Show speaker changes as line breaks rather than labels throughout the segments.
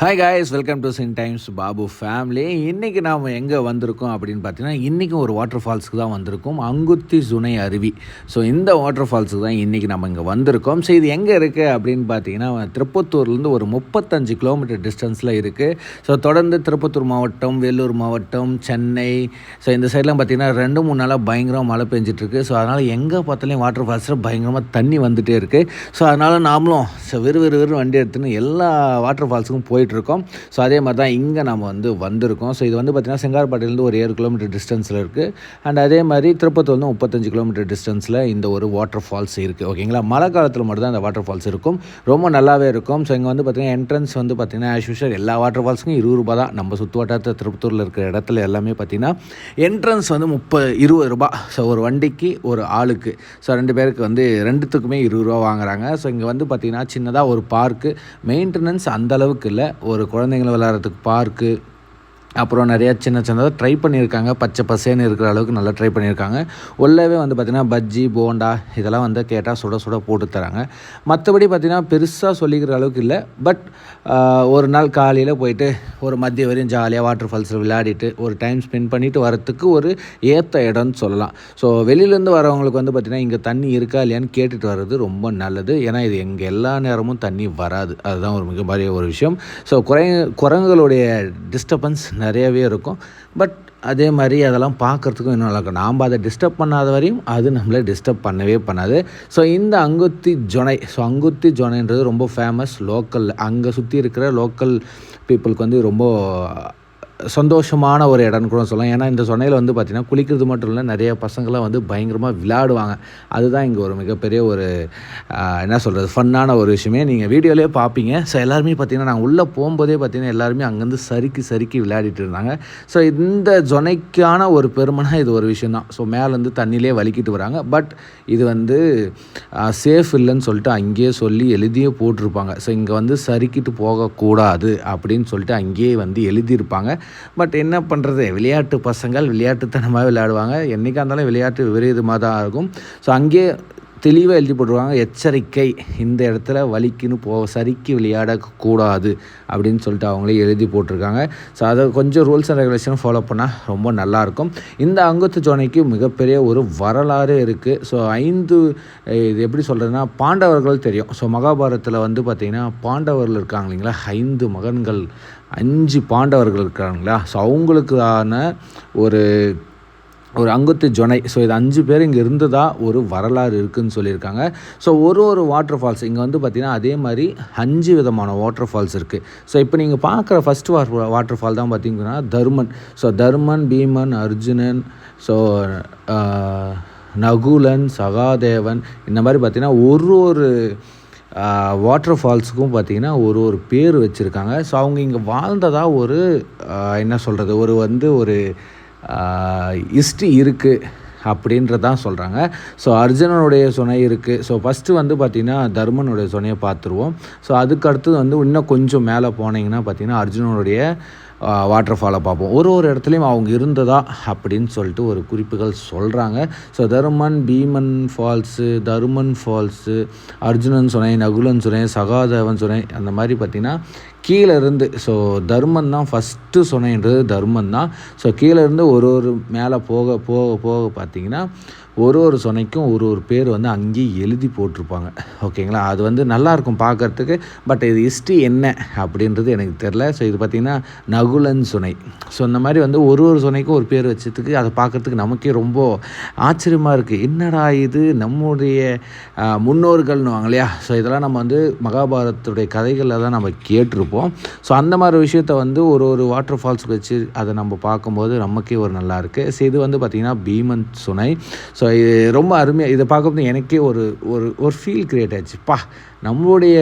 Hi guys welcome to sin times Babu family இன்றைக்கி நாம் எங்கே வந்திருக்கோம் அப்படின்னு பார்த்தீங்கன்னா இன்றைக்கும் ஒரு வாட்டர் ஃபால்ஸுக்கு தான் வந்திருக்கோம். அங்குத்தி சுனை அருவி. ஸோ இந்த வாட்டர் ஃபால்ஸுக்கு தான் இன்றைக்கி நம்ம இங்கே வந்திருக்கோம். ஸோ இது எங்கே இருக்குது அப்படின்னு பார்த்தீங்கன்னா திருப்பத்தூர்லேருந்து ஒரு முப்பத்தஞ்சு கிலோமீட்டர் டிஸ்டன்ஸில் இருக்குது ஸோ தொடர்ந்து திருப்பத்தூர் மாவட்டம் வேலூர் மாவட்டம் சென்னை. ஸோ இந்த சைட்லாம் பார்த்திங்கன்னா ரெண்டு மூணு நாளாக பயங்கரமாக மழை பெஞ்சிட்ருக்கு ஸோ அதனால் எங்கே பார்த்தாலும் வாட்டர் ஃபால்ஸில் பயங்கரமாக தண்ணி வந்துகிட்டே இருக்குது ஸோ அதனால் நாமளும் ஸோ விறு விறு வண்டி எடுத்துன்னு எல்லா வாட்டர் ஃபால்ஸுக்கும் போயிட்டுருக்கோம். ஸோ அதே மாதிரி தான் இங்கே நம்ம வந்து வந்திருக்கோம். ஸோ இது வந்து பார்த்திங்கன்னா செங்கார்பாட்டிலேருந்து ஒரு ஏழு கிலோமீட்டர் டிஸ்டன்ஸில் இருக்குது அண்ட் அதே மாதிரி திருப்பத்தூர்லேருந்து முப்பத்தஞ்சு கிலோமீட்டர் டிஸ்டன்ஸில் இந்த ஒரு வாட்டர் ஃபால்ஸ் இருக்குது ஓகேங்களா மழை காலத்தில் மட்டும் தான் இந்த வாட்டர் ஃபால்ஸ் இருக்கும். ரொம்ப நல்லாவே இருக்கும். ஸோ இங்கே வந்து பார்த்திங்கன்னா என்ட்ரன்ஸ் வந்து பார்த்திங்கன்னா ஆஸ் யூஷுவல் எல்லா வாட்டர் ஃபால்ஸுக்கும் இருபது ரூபா தான். நம்ம சுற்று வட்டாரத்தில் திருப்பத்தூரில் இருக்கிற இடத்துல எல்லாமே பார்த்திங்கன்னா என்ட்ரன்ஸ் வந்து முப்பது இருபது ரூபா ஸோ ஒரு வண்டிக்கு ஒரு ஆளுக்கு. ஸோ ரெண்டு பேருக்கு வந்து ரெண்டுத்துக்குமே இருபது ரூபா வாங்குறாங்க. ஸோ இங்கே வந்து பார்த்திங்கன்னா சின்னதாக ஒரு பார்க்கு மெயின்டெனன்ஸ் அந்த அளவுக்கு இல்லை. ஒரு குழந்தைங்களை விளையாடுறதுக்கு பார்க்கு அப்புறம் நிறையா சின்ன சின்னதாக ட்ரை பண்ணியிருக்காங்க. பச்சை பசேன்னு இருக்கிற அளவுக்கு நல்லா ட்ரை பண்ணியிருக்காங்க. உள்ளவே வந்து பார்த்திங்கன்னா பஜ்ஜி போண்டா இதெல்லாம் வந்து கேட்டால் சுட சுட போட்டு தராங்க. மற்றபடி பார்த்திங்கன்னா பெருசாக சொல்லிக்கிற அளவுக்கு இல்லை. பட் ஒரு நாள் காலையில் போயிட்டு ஒரு மதிய வரையும் ஜாலியாக வாட்டர் ஃபால்ஸில் விளையாடிட்டு ஒரு டைம் ஸ்பெண்ட் பண்ணிவிட்டு வரத்துக்கு ஒரு ஏற்ற இடம்னு சொல்லலாம். ஸோ வெளியிலேருந்து வரவங்களுக்கு வந்து பார்த்திங்கன்னா இங்கே தண்ணி இருக்கா இல்லையான்னு கேட்டுட்டு வர்றது ரொம்ப நல்லது. ஏன்னா இது எங்கே எல்லா நேரமும் தண்ணி வராது. அதுதான் ஒரு மிகப்பெரிய ஒரு விஷயம். ஸோ குறை குரங்குகளுடைய டிஸ்டர்பன்ஸ் நிறையவே இருக்கும். பட் அதே மாதிரி அதெல்லாம் பார்க்குறதுக்கும் இன்னும் நல்லா இருக்கும். நாம் அதை டிஸ்டர்ப் பண்ணாத வரையும் அது நம்மளை டிஸ்டர்ப் பண்ணவே பண்ணாது. ஸோ இந்த அங்குத்தி ஜொனை ஸோ அங்குத்தி ஜொனைன்றது ரொம்ப ஃபேமஸ் லோக்கல் அங்கே சுற்றி இருக்கிற லோக்கல் பீப்புளுக்கு வந்து ரொம்ப சந்தோஷமான ஒரு இடம்னு கூட சொல்லலாம். ஏன்னா இந்த சொன்னையில் வந்து பார்த்திங்கன்னா குளிக்கிறது மட்டும் இல்லை நிறைய பசங்களாம் வந்து பயங்கரமாக விளையாடுவாங்க. அதுதான் இங்கே ஒரு மிகப்பெரிய ஒரு என்ன சொல்கிறது ஃபன்னான ஒரு விஷயமே. நீங்கள் வீடியோலேயே பார்ப்பீங்க ஸோ எல்லாருமே பார்த்திங்கன்னா நாங்கள் உள்ளே போகும்போதே பார்த்திங்கன்னா எல்லாருமே அங்கேருந்து சறுக்கி சறுக்கி விளையாடிட்டு இருந்தாங்க. ஸோ இந்த ஜொனைக்கான ஒரு பெருமைனா இது ஒரு விஷயம் தான் ஸோ மேலேருந்து தண்ணியிலே வலிக்கிட்டு வராங்க. பட் இது வந்து சேஃப் இல்லைன்னு சொல்லிட்டு அங்கேயே சொல்லி எழுதியே போட்டிருப்பாங்க. ஸோ இங்கே வந்து சறுக்கிட்டு போகக்கூடாது அப்படின்னு சொல்லிட்டு அங்கேயே வந்து எழுதியிருப்பாங்க. பட் என்ன பண்ணுறது விளையாட்டு பசங்கள் விளையாட்டுத்தனமாக விளையாடுவாங்க. என்றைக்காக இருந்தாலும் விளையாட்டு விபரீதமாக தான் இருக்கும். ஸோ அங்கேயே தெளிவாக எழுதி போட்டுருவாங்க எச்சரிக்கை. இந்த இடத்துல வலிக்குன்னு போ சறுக்கி விளையாடக்கூடாது அப்படின்னு சொல்லிட்டு அவங்களே எழுதி போட்டிருக்காங்க. ஸோ அதை கொஞ்சம் ரூல்ஸ் அண்ட் ரெகுலேஷன் ஃபாலோ பண்ணால் ரொம்ப நல்லாயிருக்கும். இந்த அங்குத்து சோனைக்கு மிகப்பெரிய ஒரு வரலாறு இருக்குது ஸோ ஐந்து இது எப்படி சொல்கிறதுனா பாண்டவர்கள் தெரியும். ஸோ மகாபாரதத்தில் வந்து பார்த்திங்கன்னா பாண்டவர்கள் இருக்காங்க இல்லைங்களா? ஐந்து மகன்கள் அஞ்சு பாண்டவர்கள் இருக்காங்களா ஸோ அவங்களுக்கான ஒரு ஒரு அங்குத்து ஜொனை. ஸோ இது அஞ்சு பேர் இங்கே இருந்ததா ஒரு வரலாறு இருக்குதுன்னு சொல்லியிருக்காங்க. ஸோ ஒரு ஒரு வாட்டர் ஃபால்ஸ் இங்கே வந்து பார்த்திங்கன்னா அதே மாதிரி அஞ்சு விதமான வாட்டர் ஃபால்ஸ் இருக்குது ஸோ இப்போ நீங்கள் பார்க்குற ஃபஸ்ட் வா வாட்டர் ஃபால் தான் பார்த்திங்கன்னா தருமன். ஸோ தருமன் பீமன் அர்ஜுனன் ஸோ நகுலன் சகாதேவன் இந்த மாதிரி பார்த்திங்கன்னா ஒரு ஒரு வாட்டர் ஃபால்ஸுக்கும் பார்த்திங்கன்னா ஒரு ஒரு பேர் வச்சுருக்காங்க. ஸோ அவங்க இங்கே வாழ்ந்ததாக ஒரு என்ன சொல்கிறது ஒரு வந்து ஒரு ஹிஸ்ட்ரி இருக்குது அப்படின்றதான் சொல்கிறாங்க ஸோ அர்ஜுனனுடைய சுனை இருக்குது ஸோ ஃபஸ்ட்டு வந்து பார்த்திங்கன்னா தர்மனுடைய சுனையை பார்த்துருவோம். ஸோ அதுக்கு அடுத்தது வந்து இன்னும் கொஞ்சம் மேலே போனீங்கன்னா பார்த்திங்கன்னா அர்ஜுனனுடைய வாட்டர் ஃபாலை பார்ப்போம். ஒரு ஒரு இடத்துலையும் அவங்க இருந்ததா அப்படின்னு சொல்லிட்டு ஒரு குறிப்புகள் சொல்கிறாங்க so Dharuman Bheeman falls Dharuman falls Arjunan சுனை நகுலன் சுனை சகாதேவன் சுனை அந்த மாதிரி பார்த்திங்கன்னா கீழே இருந்து ஸோ தர்மன் தான் ஃபஸ்ட்டு சொன்னன்றது தர்மன் தான். ஸோ கீழே இருந்து ஒரு ஒரு மேலே போக போக போக பார்த்திங்கன்னா ஒரு ஒரு சொனைக்கும் ஒரு ஒரு பேர் வந்து அங்கேயே எழுதி போட்டிருப்பாங்க. ஓகேங்களா? அது வந்து நல்லாயிருக்கும் பார்க்குறதுக்கு பட் இது ஹிஸ்ட்ரி என்ன அப்படின்றது எனக்கு தெரில. ஸோ இது பார்த்திங்கன்னா நகுலன் சுனை. ஸோ இந்த மாதிரி வந்து ஒரு ஒரு சுனைக்கும் ஒரு பேர் வச்சதுக்கு அதை பார்க்குறதுக்கு நமக்கே ரொம்ப ஆச்சரியமாக இருக்குது என்னடா இது? நம்முடைய முன்னோர்கள்னு வாங்க இல்லையா? ஸோ இதெல்லாம் நம்ம வந்து மகாபாரதத்துடைய கதைகளில் தான் நம்ம கேட்டிருப்போம். ஸோ அந்த மாதிரி விஷயத்த வந்து ஒரு ஒரு வாட்டர் ஃபால்ஸ் வச்சு அதை நம்ம பார்க்கும்போது நமக்கே ஒரு நல்லா இருக்குது ஸோ இது வந்து பார்த்திங்கன்னா பீமன் சுனை. ஸோ இது ரொம்ப அருமையாக இதை பார்க்கும்போது எனக்கே ஒரு ஒரு ஒரு ஃபீல் க்ரியேட் ஆச்சுப்பா நம்மளுடைய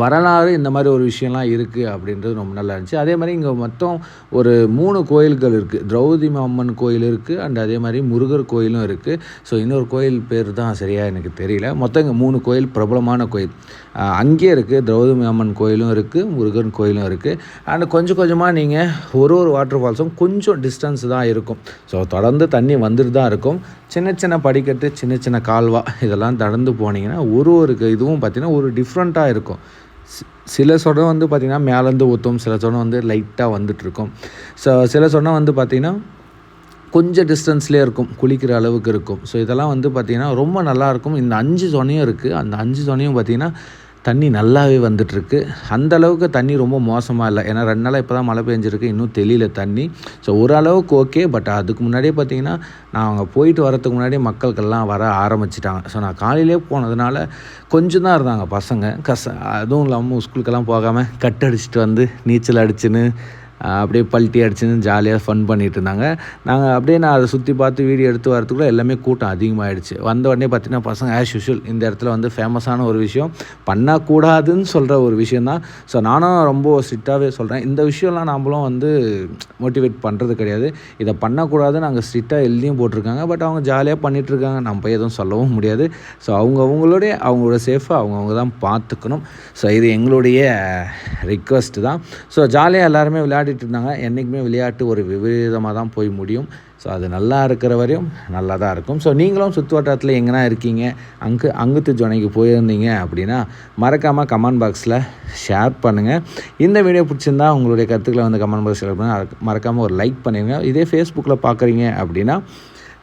வரலாறு இந்த மாதிரி ஒரு விஷயம்லாம் இருக்குது அப்படின்றது ரொம்ப நல்லா இருந்துச்சு. அதே மாதிரி இங்கே மொத்தம் ஒரு மூணு கோயில்கள் இருக்குது திரௌதி அம்மன் கோயில் இருக்குது அண்ட் அதே மாதிரி முருகர் கோயிலும் இருக்குது ஸோ இன்னொரு கோயில் பேர் தான் சரியாக எனக்கு தெரியல. மொத்தம் இங்கே மூணு கோயில் பிரபலமான கோயில். அங்கேயே இருக்குது திரௌதி அம்மன் கோயிலும் இருக்குது முருகன் கோயிலும் இருக்குது அண்ட் கொஞ்சம் கொஞ்சமாக நீங்கள் ஒரு ஒரு வாட்டர் ஃபால்ஸும் கொஞ்சம் டிஸ்டன்ஸ் தான் இருக்கும். ஸோ தொடர்ந்து தண்ணி வந்துட்டு தான் இருக்கும். சின்ன சின்ன படிக்கட்டு சின்ன சின்ன கால்வா இதெல்லாம் கடந்து போனீங்கன்னா ஒரு ஒரு இதுவும் பார்த்திங்கன்னா ஒரு டிஃப்ரெண்ட்டாக இருக்கும். சில சொடம் வந்து பார்த்திங்கன்னா மேலேருந்து ஊற்றும் சில சொடம் வந்து லைட்டாக வந்துட்டுருக்கும். ஸோ சில சொடம் வந்து பார்த்திங்கன்னா கொஞ்சம் டிஸ்டன்ஸ்லேயே இருக்கும் குளிக்கிற அளவுக்கு இருக்கும். ஸோ இதெல்லாம் வந்து பார்த்திங்கன்னா ரொம்ப நல்லாயிருக்கும் இந்த அஞ்சு சொனையும் இருக்குது அந்த அஞ்சு சொனையும் பார்த்திங்கன்னா தண்ணி நல்லாவே வந்துட்டுருக்கு. அந்த அளவுக்கு தண்ணி ரொம்ப மோசமாக இல்லை. ஏன்னா ரெண்டு நாளாக இப்போ தான் மழை பெஞ்சிருக்கு. இன்னும் தெளியல தண்ணி. ஸோ ஓரளவுக்கு ஓகே பட் அதுக்கு முன்னாடியே பார்த்தீங்கன்னா நான் அவங்க போயிட்டு வரதுக்கு முன்னாடி மக்களுக்கெல்லாம் வர ஆரம்பிச்சிட்டாங்க. ஸோ நான் காலையிலே போனதுனால கொஞ்சம் தான் இருந்தாங்க பசங்க. கச அதுவும் இல்லாமல் ஸ்கூலுக்கெல்லாம் போகாமல் கட் அடிச்சுட்டு வந்து நீச்சல் அடிச்சுன்னு அப்படியே பல்ட்டி அடிச்சுன்னு ஜாலியாக ஃபன் பண்ணிகிட்டு இருந்தாங்க. நாங்கள் அப்படியே நான் அதை சுற்றி பார்த்து வீடியோ எடுத்து வரதுக்குள்ளே எல்லாமே கூட்டம் அதிகமாகிடுச்சு வந்த உடனே பார்த்தீங்கன்னா பசங்க ஆஸ் யூஷுவல் இந்த இடத்துல வந்து ஃபேமஸான ஒரு விஷயம். பண்ணக்கூடாதுன்னு சொல்கிற ஒரு விஷயம் தான். ஸோ நானும் ரொம்ப ஸ்ட்ரிக்டாகவே சொல்கிறேன் இந்த விஷயம்லாம் நாம்ளும் வந்து மோட்டிவேட் பண்ணுறது கிடையாது. இதை பண்ணக்கூடாதுன்னு நாங்கள் ஸ்ட்ரிக்டாக எழுதியும் போட்டிருக்காங்க. பட் அவங்க ஜாலியாக பண்ணிகிட்ருக்காங்க நம்ம போய் எதுவும் சொல்லவும் முடியாது. ஸோ அவங்க அவங்களுடைய அவங்களோட சேஃபாக அவங்கவுங்க தான் பார்த்துக்கணும். ஸோ இது எங்களுடைய ரிக்வஸ்ட் தான். ஸோ ஜாலியாக எல்லாருமே விளையாடி விளையாடிட்டு இருந்தாங்க என்றைக்குமே விளையாட்டு ஒரு விபரீதமாக தான் போய் முடியும். ஸோ அது நல்லா இருக்கிற வரையும் நல்லா தான் இருக்கும். ஸோ நீங்களும் சுற்று வட்டாரத்தில் எங்கன்னா இருக்கீங்க. அங்கு அங்குத்து ஜோனைக்கு போயிருந்தீங்க அப்படின்னா மறக்காமல் கமெண்ட் பாக்ஸில் ஷேர் பண்ணுங்கள் இந்த வீடியோ பிடிச்சிருந்தா உங்களுடைய கருத்துக்களை வந்து கமெண்ட் பாக்ஸ் ஷேர் பண்ணுங்கள் மறக்காமல் ஒரு லைக் பண்ணிடுங்க இதே ஃபேஸ்புக்கில் பார்க்குறீங்க அப்படின்னா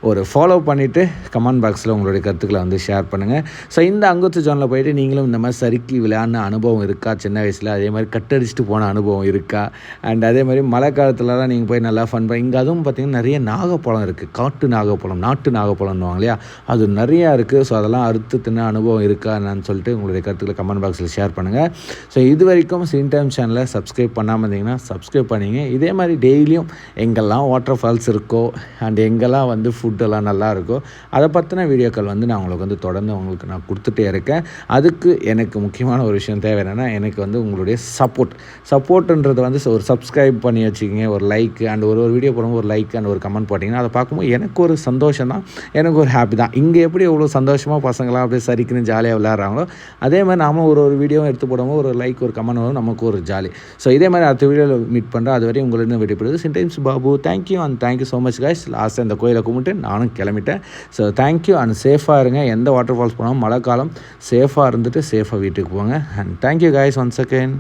ஒரு ஃபாலோ பண்ணிவிட்டு கமெண்ட் பாக்ஸில் உங்களுடைய கருத்துக்களை வந்து ஷேர் பண்ணுங்கள் ஸோ இந்த அங்குத்து ஜோனில் போயிட்டு நீங்களும் இந்த மாதிரி சறுக்கி விளையாடின அனுபவம் இருக்கா? சின்ன வயசில் அதே மாதிரி கட்டடிச்சுட்டு போன அனுபவம் இருக்கா? அண்ட் அதே மாதிரி மழை காலத்துலலாம் நீங்கள் போய் நல்லா ஃபன் பண்ணி இங்கே அதுவும் பார்த்திங்கன்னா நிறைய நாகப்பழம் இருக்குது காட்டு நாகப்பழம் நாட்டு நாகப்பழம்னுவாங்க இல்லையா? அது நிறையா இருக்குது ஸோ அதெல்லாம் அறுத்து தின்ன அனுபவம் இருக்கா என்னன்னு சொல்லிட்டு உங்களுடைய கருத்துக்களை கமெண்ட் பாக்ஸில் ஷேர் பண்ணுங்கள் ஸோ இது வரைக்கும் சின் டைம் சேனலை சப்ஸ்கிரைப் பண்ணாமல் இருந்தீங்கன்னா சப்ஸ்கிரைப் பண்ணிங்க. இதே மாதிரி டெய்லியும் எங்கெல்லாம் வாட்டர் ஃபால்ஸ் இருக்கோ அண்ட் எங்கெல்லாம் வந்து ஃபுட் ஃபுட்டெல்லாம் நல்லாயிருக்கோ அதை பற்றின வீடியோக்கள் வந்து நான் உங்களுக்கு வந்து தொடர்ந்து உங்களுக்கு நான் கொடுத்துட்டே இருக்கேன். அதுக்கு எனக்கு முக்கியமான ஒரு விஷயம் தேவை என்னென்னா எனக்கு வந்து உங்களுடைய சப்போர்ட் சப்போர்ட்டுன்றது வந்து ஒரு சப்ஸ்கிரைப் பண்ணி வச்சுக்கிங்க ஒரு லைக் அண்ட் ஒரு ஒரு வீடியோ போடும்போது ஒரு லைக் அண்ட் ஒரு கமெண்ட் போட்டிங்கன்னா அதை பார்க்கும்போது எனக்கு ஒரு சந்தோஷம் தான் எனக்கு ஒரு ஹாப்பி தான். இங்கே எப்படி எவ்வளோ சந்தோஷமாக பசங்களாம் அப்படியே சரிக்குன்னு ஜாலியாக விளையாடுறாங்களோ அதே மாதிரி நாம ஒரு ஒரு வீடியோவும் எடுத்து போடும்போது ஒரு லைக் ஒரு கமெண்ட் வரும் நமக்கு ஒரு ஜாலி ஸோ இதே மாதிரி அடுத்த வீடியோவில் மீட் பண்ணுறேன் அது வரையும் உங்களிடம் விடைபெறுவது sin times Babu thank you and thank you so much guys லாஸ்ட்டாக இந்த கோயிலை கும்பிட்டு நானும் கிளம்பிட்டேன். ஸோ தேங்க்யூ அண்ட் சேஃபாக இருங்க. எந்த வாட்டர் ஃபால்ஸ் போனாலும் மழை காலம் சேஃபாக இருந்துட்டு சேஃபாக வீட்டுக்கு போங்க. And thank you guys one second